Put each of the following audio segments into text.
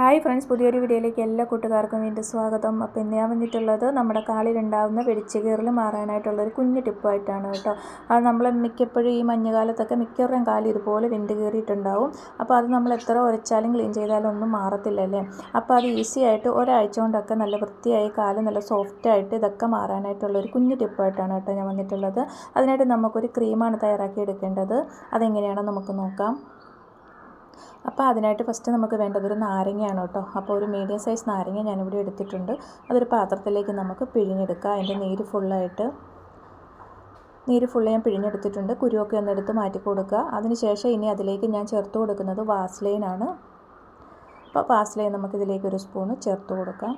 Hi friends പുതിയൊരു വീഡിയോയിലേക്ക് എല്ലാ കൂട്ടുകാർക്കും വീണ്ടും സ്വാഗതം. അപ്പോൾ ഇന്ന് ഞാൻ വന്നിട്ടുള്ളത് നമ്മുടെ കാലിലുണ്ടാകുന്ന വെടിച്ചുകീറൽ മാറാനായിട്ടുള്ള ഒരു കുഞ്ഞു ടിപ്പായിട്ടാണ് കേട്ടോ. അത് നമ്മൾ മിക്കപ്പോഴും ഈ മഞ്ഞുകാലത്തൊക്കെ മിക്കവരുടെയും കാലിൽ ഇതുപോലെ വിണ്ട് കീറിയിട്ടുണ്ടാവും. അപ്പോൾ അത് നമ്മൾ എത്ര ഉരച്ചാലും ക്ലീൻ ചെയ്താലും ഒന്നും മാറത്തില്ലല്ലേ അപ്പോൾ അത് ഈസി ആയിട്ട് ഒരാഴ്ച കൊണ്ടൊക്കെ നല്ല വൃത്തിയായി കാൽ നല്ല സോഫ്റ്റായിട്ട് ഇതൊക്കെ മാറാനായിട്ടുള്ള ഒരു കുഞ്ഞു ടിപ്പായിട്ടാണ് കേട്ടോ ഞാൻ വന്നിട്ടുള്ളത്. അതിനായിട്ട് നമുക്കൊരു ക്രീമാണ് തയ്യാറാക്കി എടുക്കേണ്ടത്. അതെങ്ങനെയാണെന്ന് നമുക്ക് നോക്കാം. അപ്പോൾ അതിനായിട്ട് ഫസ്റ്റ് നമുക്ക് വേണ്ടത് ഒരു നാരങ്ങയാണ് കേട്ടോ. അപ്പോൾ ഒരു മീഡിയം സൈസ് നാരങ്ങ ഞാനിവിടെ എടുത്തിട്ടുണ്ട്. അതൊരു പാത്രത്തിലേക്ക് നമുക്ക് പിഴിഞ്ഞെടുക്കാം. അതിന്റെ നീര് ഫുള്ളായിട്ട് നീര് ഫുള്ള് ഞാൻ പിഴിഞ്ഞെടുത്തിട്ടുണ്ട്. കുരുവൊക്കെ ഒന്ന് എടുത്ത് മാറ്റി കൊടുക്കുക. അതിനുശേഷം ഇനി അതിലേക്ക് ഞാൻ ചേർത്ത് കൊടുക്കുന്നത് വാസ്ലൈനാണ് അപ്പോൾ വാസ്ലൈൻ നമുക്കിതിലേക്ക് ഒരു സ്പൂണ് ചേർത്ത് കൊടുക്കാം.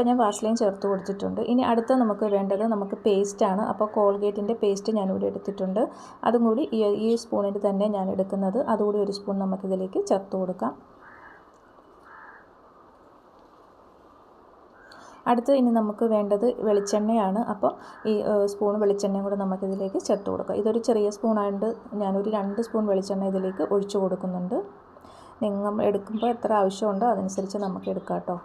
അപ്പോൾ ഞാൻ വാഷ്ലൈൻ ചേർത്ത് കൊടുത്തിട്ടുണ്ട്. ഇനി അടുത്ത നമുക്ക് വേണ്ടത് നമുക്ക് പേസ്റ്റാണ് അപ്പോൾ കോൾഗേറ്റിന്റെ പേസ്റ്റ് ഞാനിവിടെ എടുത്തിട്ടുണ്ട്. അതും കൂടി ഈ ഈ സ്പൂണിൽ തന്നെ ഞാൻ എടുക്കുന്നത്. അതുകൂടി ഒരു സ്പൂൺ നമുക്കിതിലേക്ക് ചേർത്ത് കൊടുക്കാം. അടുത്ത് ഇനി നമുക്ക് വേണ്ടത് വെളിച്ചെണ്ണയാണ്. അപ്പോൾ ഈ സ്പൂൺ വെളിച്ചെണ്ണയും കൂടെ നമുക്കിതിലേക്ക് ചേർത്ത് കൊടുക്കാം. ഇതൊരു ചെറിയ സ്പൂണായതുകൊണ്ട് ഞാനൊരു രണ്ട് സ്പൂൺ വെളിച്ചെണ്ണ ഇതിലേക്ക് ഒഴിച്ചു കൊടുക്കുന്നുണ്ട്. നിങ്ങൾ എടുക്കുമ്പോൾ എത്ര ആവശ്യമുണ്ടോ അതനുസരിച്ച് നമുക്ക് എടുക്കാം കേട്ടോ.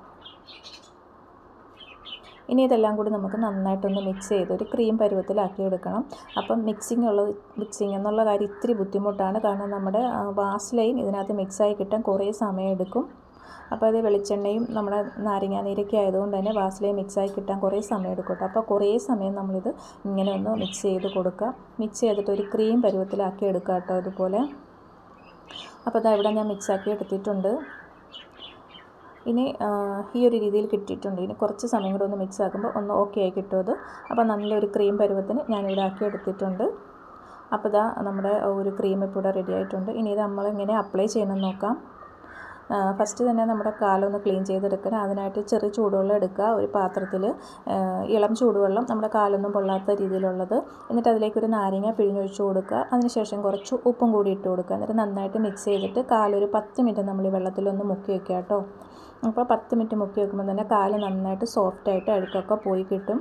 ഇനി ഇതെല്ലാം കൂടി നമുക്ക് നന്നായിട്ടൊന്ന് മിക്സ് ചെയ്ത് ഒരു ക്രീം പരുവത്തിലാക്കി എടുക്കണം. അപ്പം മിക്സിംഗ് ഉള്ളത് മിക്സിങ് എന്നുള്ള കാര്യം ഇത്തിരി ബുദ്ധിമുട്ടാണ്. കാരണം നമ്മുടെ വാസ്ലൈൻ ഇതിനകത്ത് മിക്സായി കിട്ടാൻ കുറേ സമയം എടുക്കും. അപ്പോൾ അത് വെളിച്ചെണ്ണയും നമ്മുടെ നാരങ്ങാനീരൊക്കെ ആയതുകൊണ്ട് തന്നെ വാസ്ലൈൻ മിക്സായി കിട്ടാൻ കുറേ സമയം എടുക്കട്ടെ അപ്പോൾ കുറേ സമയം നമ്മളിത് ഇങ്ങനെ ഒന്ന് മിക്സ് ചെയ്ത് കൊടുക്കുക. മിക്സ് ചെയ്തിട്ട് ഒരു ക്രീം പരുവത്തിലാക്കി എടുക്കുക കേട്ടോ ഇതുപോലെ. അപ്പോൾ അതാ ഇവിടെ ഞാൻ മിക്സാക്കി എടുത്തിട്ടുണ്ട്. ഇനി ഈ ഒരു രീതിയിൽ കിട്ടിയിട്ടുണ്ട്. ഇനി കുറച്ച് സമയം കൂടെ ഒന്ന് മിക്സ് ആക്കുമ്പോൾ ഒന്ന് ഓക്കെ ആയി കിട്ടും അത്. അപ്പോൾ നല്ലൊരു ക്രീം പരുവത്തിന് ഞാനിവിടെ ആക്കി എടുത്തിട്ടുണ്ട്. അപ്പോൾ ഇതാ നമ്മുടെ ഒരു ക്രീം ഇപ്പോൾ ഇവിടെ റെഡി ആയിട്ടുണ്ട്. ഇനി ഇത് നമ്മളിങ്ങനെ അപ്ലൈ ചെയ്യണമെന്ന് നോക്കാം. ഫസ്റ്റ് തന്നെ നമ്മുടെ കാലൊന്ന് ക്ലീൻ ചെയ്തെടുക്കണം. അതിനായിട്ട് ചെറിയ ചൂടുവെള്ളം എടുക്കുക. ഒരു പാത്രത്തിൽ ഇളം ചൂടുവെള്ളം നമ്മുടെ കാലൊന്നും പൊള്ളാത്ത രീതിയിലുള്ളത്. എന്നിട്ട് അതിലേക്ക് ഒരു നാരങ്ങ പിഴിഞ്ഞൊഴിച്ച് കൊടുക്കുക. അതിനുശേഷം കുറച്ച് ഉപ്പും കൂടി ഇട്ട് കൊടുക്കുക. എന്നിട്ട് നന്നായിട്ട് മിക്സ് ചെയ്തിട്ട് കാലൊരു പത്ത് മിനിറ്റ് നമ്മൾ ഈ വെള്ളത്തിലൊന്ന് മുക്കി വയ്ക്കുക കേട്ടോ. അപ്പോൾ പത്ത് മിനിറ്റ് മുക്കി വെക്കുമ്പോൾ തന്നെ കാൽ നന്നായിട്ട് സോഫ്റ്റായിട്ട് അഴുക്കൊക്കെ പോയി കിട്ടും.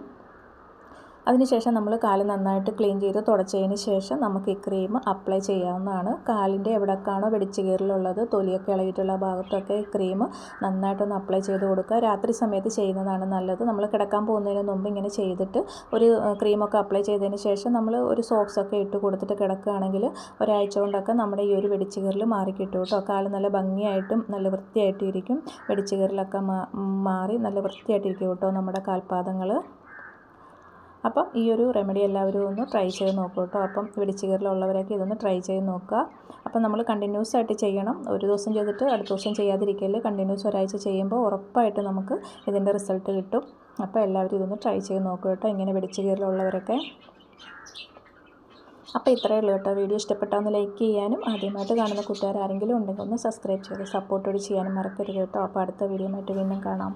അതിനുശേഷം നമ്മൾ കാൽ നന്നായിട്ട് ക്ലീൻ ചെയ്ത് തുടച്ചതിന് ശേഷം നമുക്ക് ഈ ക്രീം അപ്ലൈ ചെയ്യാവുന്നതാണ്. കാലിന്റെ എവിടേക്കാണോ വെടിച്ച് കീറലുള്ളത് തൊലിയൊക്കെ ഇളകിയിട്ടുള്ള ഭാഗത്തൊക്കെ ഈ ക്രീം നന്നായിട്ടൊന്ന് അപ്ലൈ ചെയ്ത് കൊടുക്കുക. രാത്രി സമയത്ത് ചെയ്യുന്നതാണ് നല്ലത്. നമ്മൾ കിടക്കാൻ പോകുന്നതിന് മുമ്പ് ഇങ്ങനെ ചെയ്തിട്ട് ഒരു ക്രീമൊക്കെ അപ്ലൈ ചെയ്തതിന് ശേഷം നമ്മൾ ഒരു സോക്സൊക്കെ ഇട്ട് കൊടുത്തിട്ട് കിടക്കുകയാണെങ്കിൽ ഒരാഴ്ച കൊണ്ടൊക്കെ നമ്മുടെ ഈ ഒരു വെടിച്ച് കീറൽ മാറിക്കിട്ടും കേട്ടോ. കാൽ നല്ല ഭംഗിയായിട്ടും നല്ല വൃത്തിയായിട്ടും ഇരിക്കും വെടിച്ച് കീറലൊക്കെ മാറി നല്ല വൃത്തിയായിട്ടിരിക്കും കേട്ടോ നമ്മുടെ കാൽപാദങ്ങൾ. അപ്പം ഈ ഒരു റെമഡി എല്ലാവരും ഒന്ന് ട്രൈ ചെയ്ത് നോക്കൂ കേട്ടോ. അപ്പം വെടിച്ചുകീറലുള്ളവരൊക്കെ ഇതൊന്ന് ട്രൈ ചെയ്ത് നോക്കുക. അപ്പം നമ്മൾ കണ്ടിന്യൂസ് ആയിട്ട് ചെയ്യണം. ഒരു ദിവസം ചെയ്തിട്ട് അടുത്ത ദിവസം ചെയ്യാതിരിക്കൽ കണ്ടിന്യൂസ് ഒരാഴ്ച ചെയ്യുമ്പോൾ ഉറപ്പായിട്ട് നമുക്ക് ഇതിന്റെ റിസൾട്ട് കിട്ടും. അപ്പോൾ എല്ലാവരും ഇതൊന്ന് ട്രൈ ചെയ്ത് നോക്കുക കേട്ടോ. ഇങ്ങനെ വെടിച്ചുകീറലുള്ളവരൊക്കെ അപ്പോൾ ഇത്രയേ ഉള്ളൂ കേട്ടോ. വീഡിയോ ഇഷ്ടപ്പെട്ടാൽ ഒന്ന് ലൈക്ക് ചെയ്യാനും ആദ്യമായിട്ട് കാണുന്ന കൂട്ടുകാർ ആരെങ്കിലും ഉണ്ടെങ്കിൽ ഒന്ന് സബ്സ്ക്രൈബ് ചെയ്ത് സപ്പോർട്ടോട് ചെയ്യാനും മറക്കരുത് കേട്ടോ. അപ്പോൾ അടുത്ത വീഡിയോ ആയിട്ട് വീണ്ടും കാണാം.